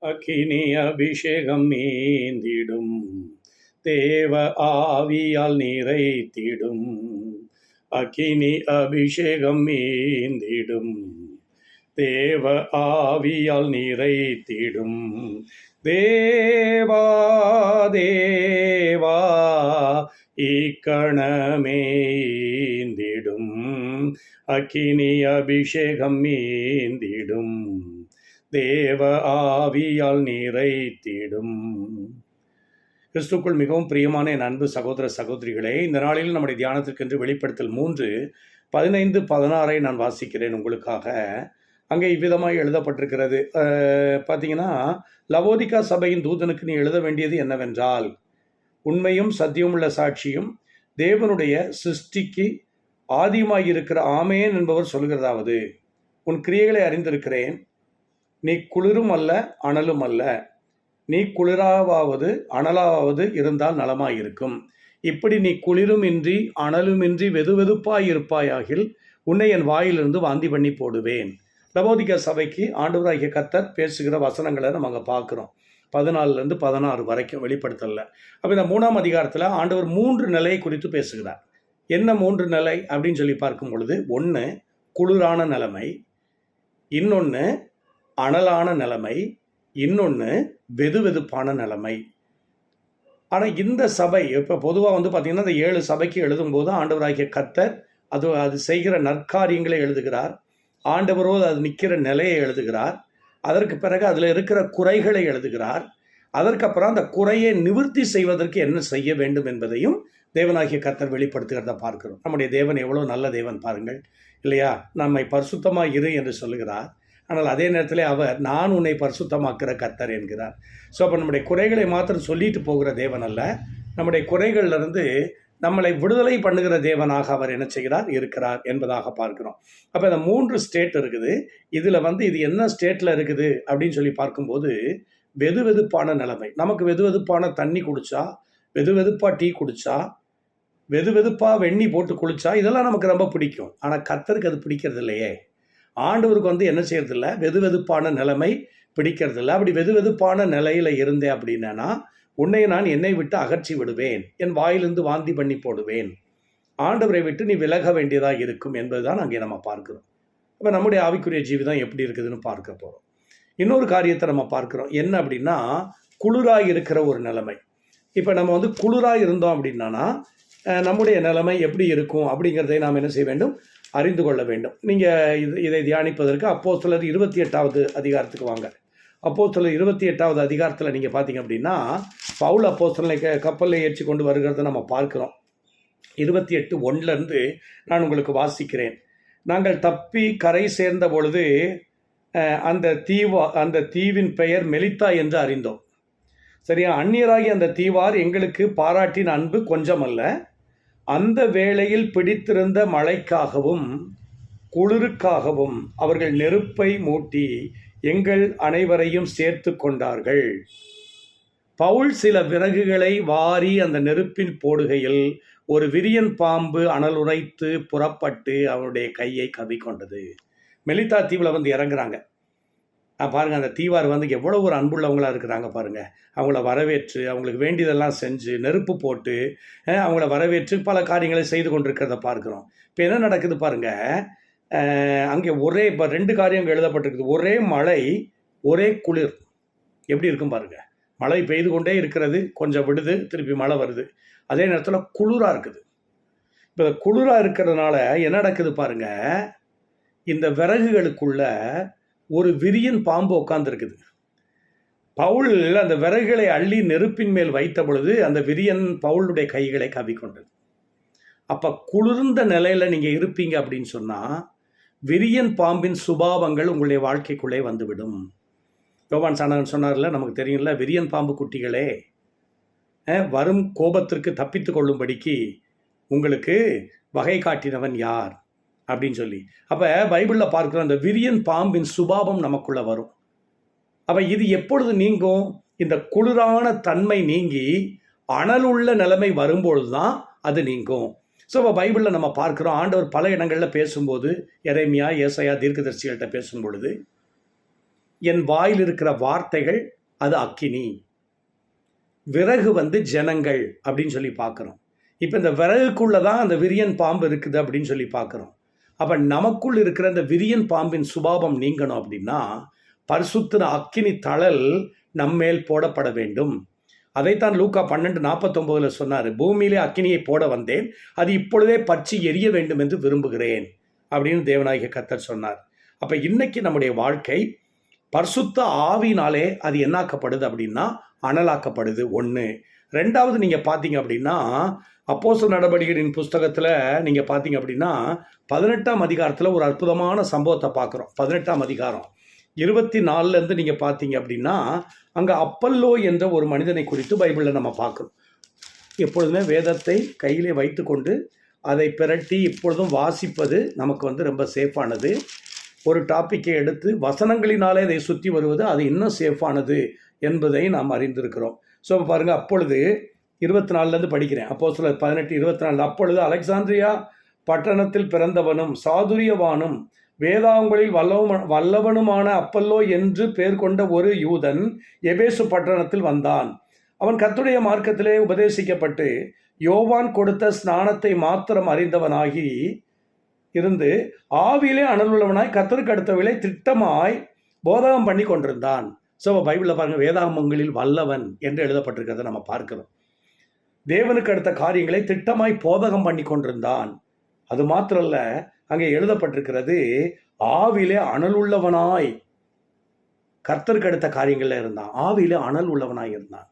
அக்கினி அபிஷேகம் மீந்திடும் தேவ ஆவியால் நிறைத்திடும். அக்கினி அபிஷேகம் மீந்திடும் தேவ ஆவியால் நிறைத்திடும். தேவா தேவா இக்கணமேந்திடும் அக்கினி அபிஷேகம் மீந்திடும் தேவ ஆவியால் நிறைத்திடும் கிறிஸ்துக்குள் மிகவும் பிரியமான என் அன்பு சகோதர சகோதரிகளே இந்த நாளில் நம்முடைய தியானத்திற்கென்று வெளிப்படுத்தல் மூன்று பதினைந்து பதினாறை நான் வாசிக்கிறேன் உங்களுக்காக. அங்கே இவ்விதமாக எழுதப்பட்டிருக்கிறது. பார்த்தீங்கன்னா லவோதிகா சபையின் தூதனுக்கு நீ எழுத வேண்டியது என்னவென்றால் உண்மையும் சத்தியமுள்ள சாட்சியும் தேவனுடைய சிருஷ்டிக்கு ஆதியுமாய் இருக்கிற ஆமேன் என்பவர் சொல்கிறதாவது உன் கிரியைகளை அறிந்திருக்கிறேன் நீ குளிரும் அல்ல அனலும் அல்ல. நீ குளிராவது அனலாவது இருந்தால் நலமாயிருக்கும். இப்படி நீ குளிருமின்றி அனலுமின்றி வெதுவெதுப்பாய் இருப்பாயாகில் உன்னை என் வாயிலிருந்து வாந்தி பண்ணி போடுவேன். லபோதிக சபைக்கு ஆண்டவராகிய கத்தர் பேசுகிற வசனங்களை நம்ம அங்கே பார்க்குறோம். பதினாலுலேருந்து பதினாறு வரைக்கும் வெளிப்படுத்தல அப்போ இந்த மூணாம் அதிகாரத்தில் ஆண்டவர் மூன்று நிலையை குறித்து பேசுகிறார். என்ன மூன்று நிலை அப்படின்னு சொல்லி பார்க்கும் பொழுது ஒன்று குளிரான நிலைமை இன்னொன்று அனலான நிலைமை இன்னொன்று வெதுவெதுப்பான நிலைமை. ஆனால் இந்த சபை இப்போ பொதுவாக வந்து பார்த்திங்கன்னா இந்த ஏழு சபைக்கு எழுதும்போது ஆண்டவராகிய கத்தர் அது அது செய்கிற நற்காரியங்களை எழுதுகிறார். ஆண்டவரோடு அது நிற்கிற நிலையை எழுதுகிறார். அதற்கு பிறகு அதில் இருக்கிற குறைகளை எழுதுகிறார். அதற்கப்புறம் அந்த குறையை நிவர்த்தி செய்வதற்கு என்ன செய்ய வேண்டும் என்பதையும் தேவனாகிய கத்தர் வெளிப்படுத்துகிறத பார்க்கிறோம். நம்முடைய தேவன் எவ்வளோ நல்ல தேவன் பாருங்கள். இல்லையா? நம்மை பரிசுத்தமாக இரு என்று சொல்லுகிறார். ஆனால் அதே நேரத்தில் அவர் நான் உன்னை பரிசுத்தமாக்குற கத்தர் என்கிறார். ஸோ அப்போ நம்முடைய குறைகளை மாத்திரம் சொல்லிட்டு போகிற தேவன் அல்ல. நம்முடைய குறைகள்லேருந்து நம்மளை விடுதலை பண்ணுகிற தேவனாக அவர் என்ன செய்கிறார்? இருக்கிறார் என்பதாக பார்க்கிறோம். அப்போ இந்த மூன்று ஸ்டேட் இருக்குது. இதில் வந்து இது என்ன ஸ்டேட்டில் இருக்குது அப்படின்னு சொல்லி பார்க்கும்போது வெது வெதுப்பான நிலைமை. நமக்கு வெது வெதுப்பான தண்ணி குடித்தா வெது வெதுப்பாக டீ குடித்தா வெது வெதுப்பாக வெண்ணி போட்டு குளித்தா இதெல்லாம் நமக்கு ரொம்ப பிடிக்கும். ஆனால் கத்தருக்கு அது பிடிக்கிறது இல்லையே. ஆண்டவருக்கு வந்து என்ன செய்யறதில்ல? வெது வெதுப்பான நிலைமை பிடிக்கிறதில்ல. அப்படி வெது வெதுப்பான நிலையில் இருந்தேன் அப்படின்னா உன்னை நான் என்னை விட்டு அகற்றி விடுவேன். என் வாயிலிருந்து வாந்தி பண்ணி போடுவேன். ஆண்டவரை விட்டு நீ விலக வேண்டியதாக இருக்கும் என்பதுதான் அங்கே நம்ம பார்க்கிறோம். இப்போ நம்முடைய ஆவிக்குரிய ஜீவிதம் எப்படி இருக்குதுன்னு பார்க்க போகிறோம் இன்னொரு காரியத்தை நம்ம பார்க்குறோம். என்ன அப்படின்னா குளிராக இருக்கிற ஒரு நிலைமை. இப்போ நம்ம வந்து குளிராக இருந்தோம் அப்படின்னா நம்முடைய நிலைமை எப்படி இருக்கும் அப்படிங்கிறதை நாம் என்ன செய்ய வேண்டும்? அறிந்து கொள்ள வேண்டும். நீங்கள் இது இதை தியானிப்பதற்கு அப்போ சிலர் இருபத்தி எட்டாவது அதிகாரத்துக்கு வாங்க. அப்போ சிலர் இருபத்தி எட்டாவது அதிகாரத்தில் நீங்கள் பார்த்தீங்க அப்படின்னா பவுல் அப்போ சில கப்பலில் ஏற்றி கொண்டு வருகிறத நம்ம பார்க்குறோம். இருபத்தி எட்டு ஒன்றுலேருந்து நான் உங்களுக்கு வாசிக்கிறேன். நாங்கள் தப்பி கரை சேர்ந்த பொழுது அந்த தீவா அந்த தீவின் பெயர் மெலித்தா என்று அறிந்தோம். சரியா? அந்நியராகி அந்த தீவார் எங்களுக்கு பாராட்டின் அன்பு கொஞ்சமல்ல. அந்த வேளையில் பிடித்திருந்த மழைக்காகவும் குளிருக்காகவும் அவர்கள் நெருப்பை மூட்டி எங்கள் அனைவரையும் சேர்த்து கொண்டார்கள். பவுல் சில விறகுகளை வாரி அந்த நெருப்பில் போடுகையில் ஒரு விரியன் பாம்பு அனலுரைத்து புறப்பட்டு அவருடைய கையை கவிக்கொண்டது மெலிதா தீவில் வந்து இறங்குறாங்க. பாருங்கள் அந்த தீவார் வந்து எவ்வளோ ஒரு அன்புள்ளவங்களா இருக்கிறாங்க பாருங்கள் அவங்கள வரவேற்று அவங்களுக்கு வேண்டியதெல்லாம் செஞ்சு நெருப்பு போட்டு அவங்கள வரவேற்று பல காரியங்களை செய்து கொண்டிருக்கிறத பார்க்குறோம். இப்போ என்ன நடக்குது பாருங்கள் அங்கே ஒரே இப்போ ரெண்டு காரியம் எழுதப்பட்டிருக்குது. ஒரே மழை ஒரே குளிர். எப்படி இருக்கும் பாருங்கள் மழை பெய்து கொண்டே இருக்கிறது கொஞ்சம் விடுது திருப்பி மழை வருது. அதே நேரத்தில் குளிராக இருக்குது. இப்போ குளிராக இருக்கிறதுனால என்ன நடக்குது பாருங்கள் இந்த விறகுகளுக்குள்ள ஒரு விரியன் பாம்பு உட்காந்துருக்குது பவுல் அந்த விறகுகளை அள்ளி நெருப்பின் மேல் வைத்த பொழுது அந்த விரியன் பவுலுடைய கைகளை கவிக்கொண்டது அப்போ குளிர்ந்த நிலையில் நீங்கள் இருப்பீங்க அப்படின்னு சொன்னால் விரியன் பாம்பின் சுபாவங்கள் உங்களுடைய வாழ்க்கைக்குள்ளே வந்துவிடும். யோவான் சாணகன் சொன்னார்ல நமக்கு தெரியும்ல விரியன் பாம்பு குட்டிகளே வரும் கோபத்திற்கு தப்பித்து கொள்ளும்படிக்கு உங்களுக்கு வகை காட்டினவன் யார்? அப்படின்னு சொல்லி. அப்போ பைபிளில் பார்க்குற அந்த விரியன் பாம்பின் சுபாவம் நமக்குள்ளே வரும். அப்போ இது எப்பொழுது நீங்கும்? இந்த குளிரான தன்மை நீங்கி அனலுள்ள நிலைமை வரும்பொழுது தான் அது நீங்கும். ஸோ இப்போ பைபிளில் நம்ம பார்க்குறோம் ஆண்டவர் பல இடங்களில் பேசும்போது எரேமியா ஏசையா தீர்க்கதர்சிகள்கிட்ட பேசும் பொழுது என் வாயில் இருக்கிற வார்த்தைகள் அது அக்கினி. விறகு வந்து ஜனங்கள் அப்படின்னு சொல்லி பார்க்குறோம். இப்போ இந்த விறகுக்குள்ளே தான் அந்த விரியன் பாம்பு இருக்குது அப்படின்னு சொல்லி பார்க்குறோம். அப்போ நமக்குள் இருக்கிற அந்த விரியன் பாம்பின் சுபாவம் நீங்கணும் அப்படின்னா பரிசுத்தின அக்கினி தழல் நம்மேல் போடப்பட வேண்டும். அதைத்தான் லூக்கா பன்னெண்டு நாற்பத்தொம்போதில் சொன்னார். பூமியிலே அக்கினியை போட வந்தேன். அது இப்பொழுதே பற்றி எரிய வேண்டும் என்று விரும்புகிறேன் அப்படின்னு தேவநாயக கத்தர் சொன்னார். அப்போ இன்னைக்கு நம்முடைய வாழ்க்கை பரிசுத்த ஆவினாலே அது என்னாக்கப்படுது அப்படின்னா அனலாக்கப்படுது. ஒன்று ரெண்டாவது நீங்கள் பார்த்தீங்க அப்படின்னா அப்போச நடவடிக்கைகளின் புஸ்தகத்தில் நீங்கள் பார்த்தீங்க அப்படின்னா பதினெட்டாம் அதிகாரத்தில் ஒரு அற்புதமான சம்பவத்தை பார்க்குறோம் பதினெட்டாம் அதிகாரம். இருபத்தி நாலுலேருந்து நீங்கள் பார்த்தீங்க அப்படின்னா அங்கே அப்பல்லோ என்ற ஒரு மனிதனை குறித்து பைபிளில் நம்ம பார்க்குறோம் எப்பொழுதுமே வேதத்தை கையிலே வைத்துக்கொண்டு அதை பிரட்டி இப்பொழுதும் வாசிப்பது நமக்கு வந்து ரொம்ப சேஃபானது. ஒரு டாப்பிக்கை எடுத்து வசனங்களினாலே அதை சுற்றி வருவது அது இன்னும் சேஃபானது என்பதை நாம் அறிந்திருக்கிறோம். ஸோ பாருங்கள் அப்பொழுது இருபத்தி நாலுலேருந்து படிக்கிறேன். அப்போ சில பதினெட்டு இருபத்தி நாலு அப்பொழுது அலெக்சாந்திரியா பட்டணத்தில் பிறந்தவனும் சாதுரியவானும் வேதாங்களில் வல்லவ வல்லவனுமான அப்பல்லோ என்று பெயர் கொண்ட ஒரு யூதன் எபேசு பட்டணத்தில் வந்தான். அவன் கத்துடைய மார்க்கத்திலே உபதேசிக்கப்பட்டு யோவான் கொடுத்த ஸ்நானத்தை மாத்திரம் அறிந்தவனாகி இருந்து ஆவியிலே அனலுள்ளவனாய் கத்தருக்கு அடுத்தவிலே திட்டமாய் போதகம் பண்ணி கொண்டிருந்தான் ஸோ பைபிளில் பாருங்கள் வேதாகமங்களில் வல்லவன் என்று எழுதப்பட்டிருக்கிறத நம்ம பார்க்கிறோம். தேவனுக்கு அடுத்த காரியங்களை திட்டமாய் போதகம் பண்ணி கொண்டிருந்தான். அது மாத்திரல்ல அங்கே எழுதப்பட்டிருக்கிறது ஆவிலே அனல் உள்ளவனாய். கர்த்தருக்கு அடுத்த காரியங்களில் இருந்தான். ஆவிலே அனல் உள்ளவனாய் இருந்தான்.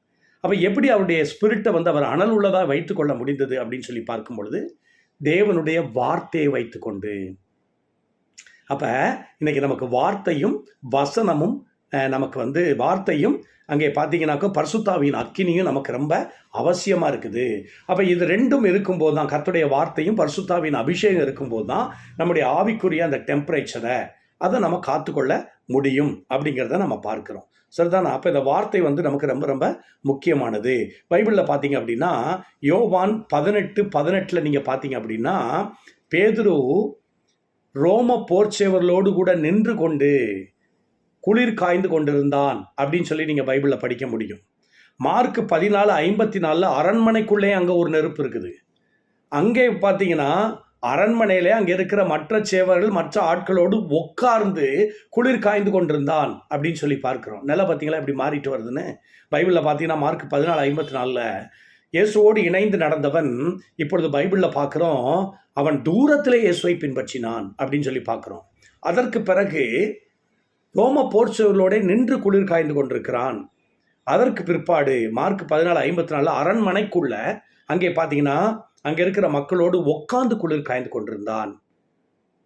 அப்போ எப்படி அவருடைய ஸ்பிரிட்டை வந்து அவர் அனல் உள்ளதாக வைத்துக்கொள்ள முடிந்தது அப்படின்னு சொல்லி பார்க்கும் பொழுது தேவனுடைய வார்த்தையை வைத்துக்கொண்டு. அப்போ இன்னைக்கு நமக்கு வார்த்தையும் வசனமும் நமக்கு வந்து வார்த்தையும் அங்கே பார்த்தீங்கன்னாக்கா பரிசுத்தாவின் அக்கினியும் நமக்கு ரொம்ப அவசியமாக இருக்குது. அப்போ இது ரெண்டும் இருக்கும்போது தான் கத்துடைய வார்த்தையும் பரிசுத்தாவின் அபிஷேகம் இருக்கும்போது தான் நம்முடைய ஆவிக்குரிய அந்த டெம்பரேச்சரை அதை நம்ம காத்துக்கொள்ள முடியும் அப்படிங்கிறத நம்ம பார்க்குறோம். சரிதானா? அப்போ இந்த வார்த்தை வந்து நமக்கு ரொம்ப ரொம்ப முக்கியமானது. பைபிளில் பார்த்தீங்க அப்படின்னா யோவான் பதினெட்டு பதினெட்டில் நீங்கள் பார்த்தீங்க அப்படின்னா பேதுரு ரோம போர்ச்சேவர்களோடு கூட நின்று கொண்டு குளிர் காய்ந்து கொண்டிருந்தான் அப்படின்னு சொல்லி நீங்கள் பைபிளில் படிக்க முடியும். மார்க் பதினாலு ஐம்பத்தி நாலில் அரண்மனைக்குள்ளே அங்கே ஒரு நெருப்பு இருக்குது. அங்கே பார்த்தீங்கன்னா அரண்மனையிலே அங்கே இருக்கிற மற்ற சேவர்கள் மற்ற ஆட்களோடு உட்கார்ந்து குளிர் காய்ந்து கொண்டிருந்தான் அப்படின்னு சொல்லி பார்க்குறோம். நில பார்த்தீங்களா? இப்படி மாறிட்டு வருதுன்னு. பைபிளில் பார்த்தீங்கன்னா மார்க் பதினாலு ஐம்பத்தி நாலில் இயேசுவோடு இணைந்து நடந்தவன் இப்பொழுது பைபிளில் பார்க்குறோம் அவன் தூரத்திலே இயேசுவை பின்பற்றினான் அப்படின்னு சொல்லி பார்க்குறோம். அதற்கு பிறகு ரோம போர்ச்சுவர்களோட நின்று குளிர் காய்ந்து கொண்டிருக்கிறான். அதற்கு பிற்பாடு மார்க் பதினாலு ஐம்பத்தி நாலு அரண்மனைக்குள்ள அங்கே பார்த்தீங்கன்னா அங்கே இருக்கிற மக்களோடு உட்காந்து குளிர் காய்ந்து கொண்டிருந்தான்.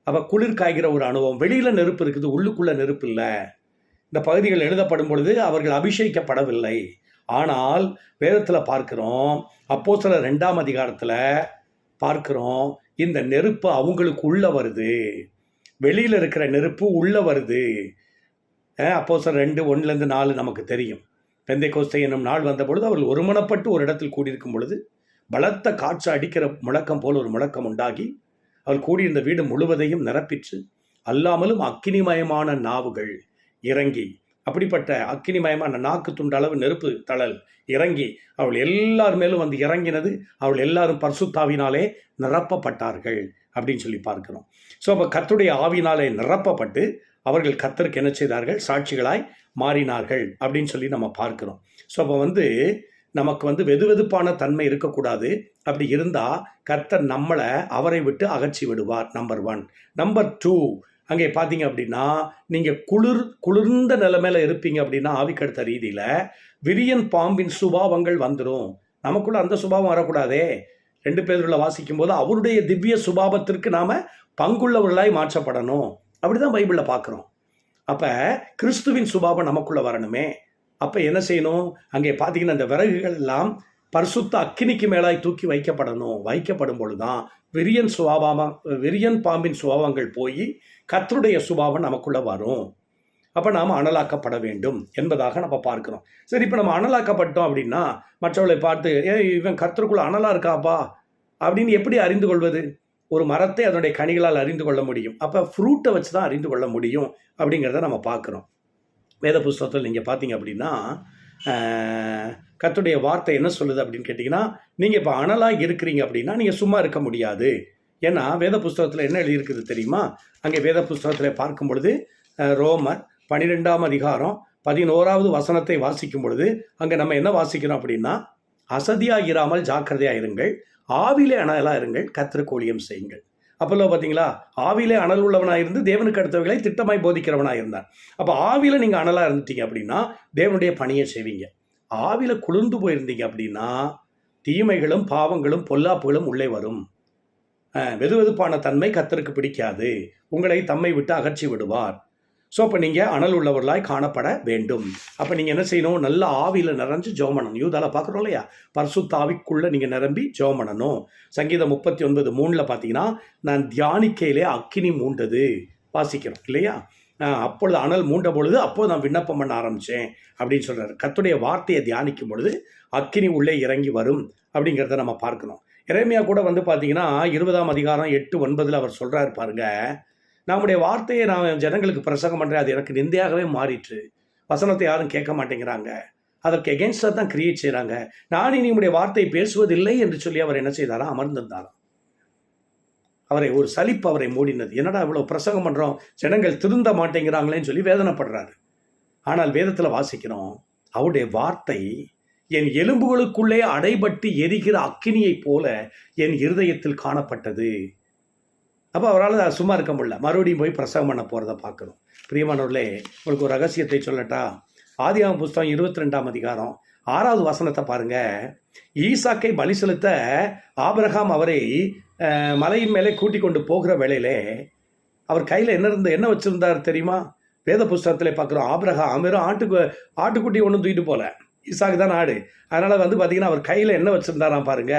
அப்போ குளிர் காய்கிற ஒரு அனுபவம். வெளியில் நெருப்பு இருக்குது உள்ளுக்குள்ள நெருப்பு இல்லை. இந்த பகுதிகள் எழுதப்படும் பொழுது அவர்கள் அபிஷேகிக்கப்படவில்லை. ஆனால் வேதத்தில் பார்க்கிறோம் அப்போ சில ரெண்டாம் அதிகாரத்தில் பார்க்கிறோம் இந்த நெருப்பு அவங்களுக்கு உள்ள வருது. வெளியில் இருக்கிற நெருப்பு உள்ள வருது. அப்போ சார் ரெண்டு ஒன்றுலேருந்து நாலு நமக்கு தெரியும். பெந்தை கோஸ்தை என்னும் நாள் வந்த பொழுது அவர்கள் ஒருமனப்பட்டு ஒரு இடத்தில் கூடியிருக்கும் பொழுது பலத்த காற்று அடிக்கிற முழக்கம் போல் ஒரு முழக்கம் உண்டாகி அவள் கூடியிருந்த வீடு முழுவதையும் நிரப்பிற்று. அல்லாமலும் அக்கினிமயமான நாவுகள் இறங்கி அப்படிப்பட்ட அக்கினிமயமான நாக்கு துண்டளவு நெருப்பு தழல் இறங்கி அவள் எல்லார் மேலும் வந்து இறங்கினது அவள் எல்லாரும் பர்சுத்தாவினாலே நிரப்பப்பட்டார்கள் அப்படின்னு சொல்லி பார்க்கிறோம். ஸோ அப்போ கத்துடைய ஆவினாலே நிரப்பப்பட்டு அவர்கள் கத்தருக்கு என்ன செய்தார்கள்? சாட்சிகளாய் மாறினார்கள் அப்படின்னு சொல்லி நம்ம பார்க்கிறோம். ஸோ அப்போ வந்து நமக்கு வந்து வெதுவெதுப்பான தன்மை இருக்கக்கூடாது. அப்படி இருந்தால் கர்த்தர் நம்மளை அவரை விட்டு அகற்றி விடுவார் நம்பர் ஒன் நம்பர் டூ அங்கே பார்த்தீங்க அப்படின்னா நீங்கள் குளிர் குளிர்ந்த நிலைமையில் இருப்பீங்க அப்படின்னா ஆவிக்கடுத்த ரீதியில் விரியன் பாம்பின் சுபாவங்கள் வந்துடும் நமக்குள்ள அந்த சுபாவம் வரக்கூடாதே. ரெண்டு பேருள்ள வாசிக்கும் போது அவருடைய திவ்ய சுபாவத்திற்கு நாம் பங்குள்ளவர்களாய் மாற்றப்படணும். அப்படிதான் பைபிளில் பார்க்குறோம் அப்போ கிறிஸ்துவின் சுபாவம் நமக்குள்ளே வரணுமே. அப்போ என்ன செய்யணும்? அங்கே பார்த்தீங்கன்னா அந்த விறகுகள் எல்லாம் பரிசுத்த அக்கினிக்கு மேலாய் தூக்கி வைக்கப்படணும். வைக்கப்படும் பொழுதுதான் விரியன் சுபாவம் விரியன் பாம்பின் சுபாவங்கள் போய் கத்தருடைய சுபாவம் நமக்குள்ளே வரும். அப்போ நாம் அனலாக்கப்பட வேண்டும் என்பதாக நம்ம பார்க்கிறோம். சரி இப்போ நம்ம அனலாக்கப்பட்டோம் அப்படின்னா மற்றவர்களை பார்த்து ஏ இவன் கர்த்தருக்குள்ள அனலாக இருக்காப்பா? அப்படின்னு எப்படி அறிந்து கொள்வது? ஒரு மரத்தை அதனுடைய கனிகளால் அறிந்து கொள்ள முடியும். அப்போ ஃப்ரூட்டை வச்சு தான் அறிந்து கொள்ள முடியும் அப்படிங்கிறத நம்ம பார்க்குறோம். வேத புஸ்தகத்தில் நீங்கள் பார்த்தீங்க அப்படின்னா கத்துடைய வார்த்தை என்ன சொல்லுது அப்படின்னு கேட்டிங்கன்னா நீங்கள் இப்போ அனலாக இருக்கிறீங்க அப்படின்னா நீங்கள் சும்மா இருக்க முடியாது. ஏன்னா வேத புஸ்தகத்தில் என்ன எழுதியிருக்குது தெரியுமா? அங்கே வேத புஸ்தகத்தில் பார்க்கும் பொழுது ரோமர் பனிரெண்டாம் அதிகாரம் பதினோராவது வசனத்தை வாசிக்கும் பொழுது அங்கே நம்ம என்ன வாசிக்கிறோம் அப்படின்னா அசதியாக இராமல் ஜாக்கிரதையாக இருங்கள் ஆவிலே அனலாக இருங்கள் கத்திரக்கு ஊழியம் செய்யுங்கள். அப்போல்லாம் பார்த்தீங்களா? ஆவிலே அனல் உள்ளவனாக இருந்து தேவனுக்கு அடுத்தவர்களை திட்டமாய் போதிக்கிறவனாக இருந்தான் அப்போ ஆவியில் நீங்கள் அனலாக இருந்துட்டீங்க அப்படின்னா தேவனுடைய பணியை செய்வீங்க. ஆவியில் குளிர்ந்து போயிருந்தீங்க அப்படின்னா தீமைகளும் பாவங்களும் பொல்லாப்புகளும் உள்ளே வரும். வெதுவெதுப்பான தன்மை கத்தருக்கு பிடிக்காது. உங்களை தம்மை விட்டு அகற்றி விடுவார். ஸோ அப்போ நீங்கள் அனல் உள்ளவர்களாய் காணப்பட வேண்டும். அப்போ நீங்கள் என்ன செய்யணும்? நல்ல ஆவியில் நிறைஞ்சு ஜெபம் யூதால பார்க்குறோம் இல்லையா? பரசுத்தாவிக்குள்ளே நீங்கள் நிரம்பி ஜெபம் சங்கீதம் முப்பத்தி ஒன்பது மூணில் பார்த்தீங்கன்னா நான் தியானிக்கையிலே அக்கினி மூண்டது. வாசிக்கிறோம் இல்லையா? அப்பொழுது அனல் மூண்ட பொழுது அப்போது நான் விண்ணப்பம் பண்ண ஆரம்பித்தேன் அப்படின்னு சொல்கிறார் கத்துடைய வார்த்தையை தியானிக்கும் பொழுது அக்கினி உள்ளே இறங்கி வரும் அப்படிங்கிறத நம்ம பார்க்கணும். இறைமையா கூட வந்து பார்த்தீங்கன்னா இருபதாம் அதிகாரம் எட்டு ஒன்பதில் அவர் சொல்கிறாரு பாருங்க. நம்முடைய வார்த்தையை நான் ஜனங்களுக்கு பிரசங்கம் பண்ணுறேன் அது எனக்கு நிந்தையாகவே மாறிற்று. வசனத்தை யாரும் கேட்க மாட்டேங்கிறாங்க. அதற்கு எகென்ஸ்டாக தான் கிரியேட் செய்கிறாங்க நான் இனி உம்முடைய வார்த்தை பேசுவதில்லை என்று சொல்லி அவர் என்ன செய்தாராம் அமர்ந்திருந்தாராம் அவரை ஒரு சலிப்பு அவரை மூடினது. என்னடா இவ்வளோ பிரசங்கம் பண்ணுறோம் ஜனங்கள் திருந்த மாட்டேங்கிறாங்களேன்னு சொல்லி வேதனைப்படுறாரு. ஆனால் வேதத்தில் வாசிக்கிறோம் அவருடைய வார்த்தை என் எலும்புகளுக்குள்ளே அடைபட்டு எரிகிற அக்கினியைப் போல என் இருதயத்தில் காணப்பட்டது. அப்போ அவரால் சும்மா இருக்க முடியல. மறுபடியும் போய் பிரசவம் பண்ண போகிறத பார்க்கணும். பிரியமானவர்களே உங்களுக்கு ஒரு ரகசியத்தை சொல்லட்டா? ஆதியாம புஸ்தகம் இருபத்தி ரெண்டாம் அதிகாரம் ஆறாவது வசனத்தை பாருங்க. ஈசாக்கை பலி செலுத்த ஆபிரகாம் அவரை மலையின் மேலே கூட்டி கொண்டு போகிற வேளையிலே அவர் கையில் என்ன இருந்த என்ன வச்சுருந்தார் தெரியுமா? வேத புஸ்தகத்தில் பார்க்குறோம் ஆபிரகாம் வெறும் ஆட்டுக்கு ஆட்டுக்குட்டி ஒன்றும் தூக்கிட்டு போகல. ஈசாக்கு தான் ஆடு. அதனால் வந்து பார்த்தீங்கன்னா அவர் கையில் என்ன வச்சிருந்தாராம் பாருங்க?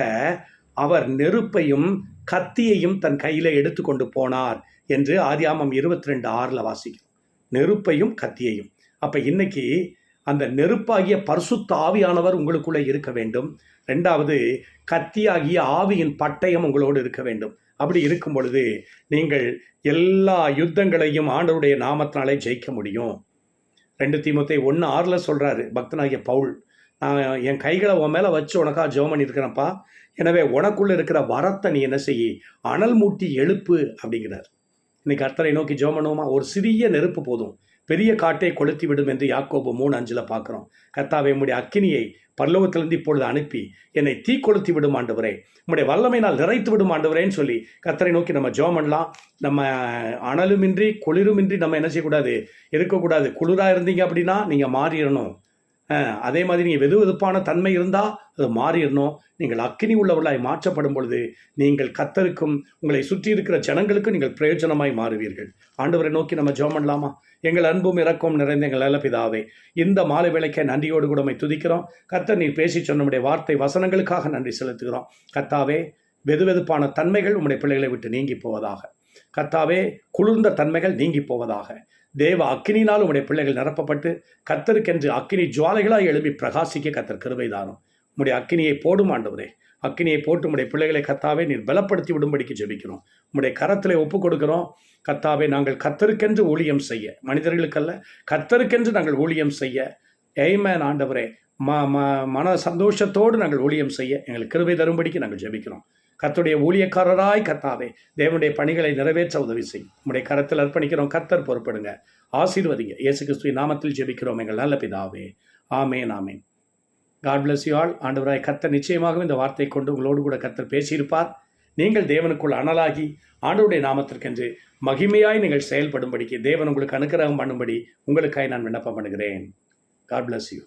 அவர் நெருப்பையும் கத்தியையும் தன் கையில் எடுத்துக்கொண்டு போனார் என்று ஆதியாமம் இருபத்தி ரெண்டு ஆறில் வாசிக்கும் நெருப்பையும் கத்தியையும். அப்போ இன்னைக்கு அந்த நெருப்பாகிய பரிசுத்த ஆவியானவர் உங்களுக்குள்ளே இருக்க வேண்டும். ரெண்டாவது கத்தியாகிய ஆவியின் பட்டயம் உங்களோடு இருக்க வேண்டும். அப்படி இருக்கும் பொழுது நீங்கள் எல்லா யுத்தங்களையும் ஆண்டவருடைய நாமத்தினாலே ஜெயிக்க முடியும். ரெண்டு தீமத்தை ஒன்று ஆறில் சொல்கிறாரு பக்தனாகிய பவுல். நான் என் கைகளை உன் மேலே வச்சு உனக்கா ஜெபம் பண்ணியிருக்கிறேன்ப்பா. எனவே உனக்குள்ளே இருக்கிற வரத்தை நீ என்ன செய்யி அனல் மூட்டி எழுப்பு அப்படிங்கிறார். இன்னைக்கு கர்த்தரை நோக்கி ஜெபம் பண்ணுவோமா? ஒரு சிறிய நெருப்பு போதும். பெரிய காட்டை கொளுத்தி விடும் என்று யாக்கோபு மூணு அஞ்சில் பார்க்குறோம். கர்த்தாவே உம்முடைய அக்கினியை பல்லவத்திலிருந்து இப்பொழுது அனுப்பி என்னை தீ கொளுத்தி விடும் ஆண்டவரே. உம்முடைய வல்லமையினால் நிறைத்து விடும் ஆண்டவரேன்னு சொல்லி கர்த்தரை நோக்கி நம்ம ஜோம் பண்ணலாம். நம்ம அனலுமின்றி குளிருமின்றி நம்ம என்ன செய்யக்கூடாது? இருக்கக்கூடாது. குளிராக இருந்தீங்க அப்படின்னா நீங்கள் மாறிடணும். அதே மாதிரி நீங்கள் வெது வெதுப்பான தன்மை இருந்தால் அது மாறிடணும். நீங்கள் அக்கினி உள்ளவர்களாய் மாற்றப்படும் பொழுது நீங்கள் கத்தருக்கும் உங்களை சுற்றி இருக்கிற ஜனங்களுக்கும் நீங்கள் பிரயோஜனமாய் மாறுவீர்கள். ஆண்டவரை நோக்கி நம்ம ஜோம் பண்ணலாமா? எங்கள் அன்பும் இறக்கும் நிறைந்த எங்கள் நல்ல பிதாவே இந்த மாலை வேளைக்க நன்றியோடு கூட துதிக்கிறோம். கத்தர் நீர் பேசி சொன்னமுடைய வார்த்தை வசனங்களுக்காக நன்றி செலுத்துகிறோம். கத்தாவே வெதுவெதுப்பான தன்மைகள் உங்களுடைய பிள்ளைகளை விட்டு நீங்கி போவதாக. கத்தாவே குளிர்ந்த தன்மைகள் நீங்கி போவதாக. தேவ அக்கினினால் உடைய பிள்ளைகள் நிரப்பப்பட்டு கத்தருக்கென்று அக்கினி ஜுவாலைகளாக எழுப்பி பிரகாசிக்க கத்தர் கிருபை உடைய அக்கினியை போடும் ஆண்டவரே. அக்கினியை போட்டு உடைய பிள்ளைகளை கத்தாவே நீர் பலப்படுத்தி விடும்படிக்கு ஜெபிக்கிறோம். உடைய கரத்தில் ஒப்பு கொடுக்கிறோம். கத்தாவே நாங்கள் கத்தருக்கென்று ஊழியம் செய்ய மனிதர்களுக்கல்ல கத்தருக்கென்று நாங்கள் ஊழியம் செய்ய. எய்மேன் ஆண்டவரே. ம ம மன சந்தோஷத்தோடு நாங்கள் ஊழியம் செய்ய எங்களுக்கு கிருபை தரும்படிக்கு நாங்கள் ஜெபிக்கிறோம். கத்துடைய ஊழியக்காரராய் கத்தாவே தேவனுடைய பணிகளை நிறைவேற்ற உதவி செய்யும். உங்களுடைய கரத்தில் அர்ப்பணிக்கிறோம். கத்தர் பொறுப்படுங்க. ஆசீர்வதிங்க. இயேசு கிறிஸ்துவின் நாமத்தில் ஜெபிக்கிறோம். எங்கள் நல்ல பிதாவே. ஆமேன் ஆமேன். காட் பிளஸ் யூ ஆல் ஆண்டவராய் கத்தர் நிச்சயமாகவும் இந்த வார்த்தை கொண்டு உங்களோடு கூட கத்தர் பேசியிருப்பார். நீங்கள் தேவனுக்குள் அனலாகி ஆண்டவருடைய நாமத்திற்கென்று மகிமையாய் நீங்கள் செயல்படும்படிக்கு தேவன் உங்களுக்கு அனுக்கிரகம் பண்ணும்படி உங்களுக்காய் நான் விண்ணப்பம் பண்ணுகிறேன். God bless you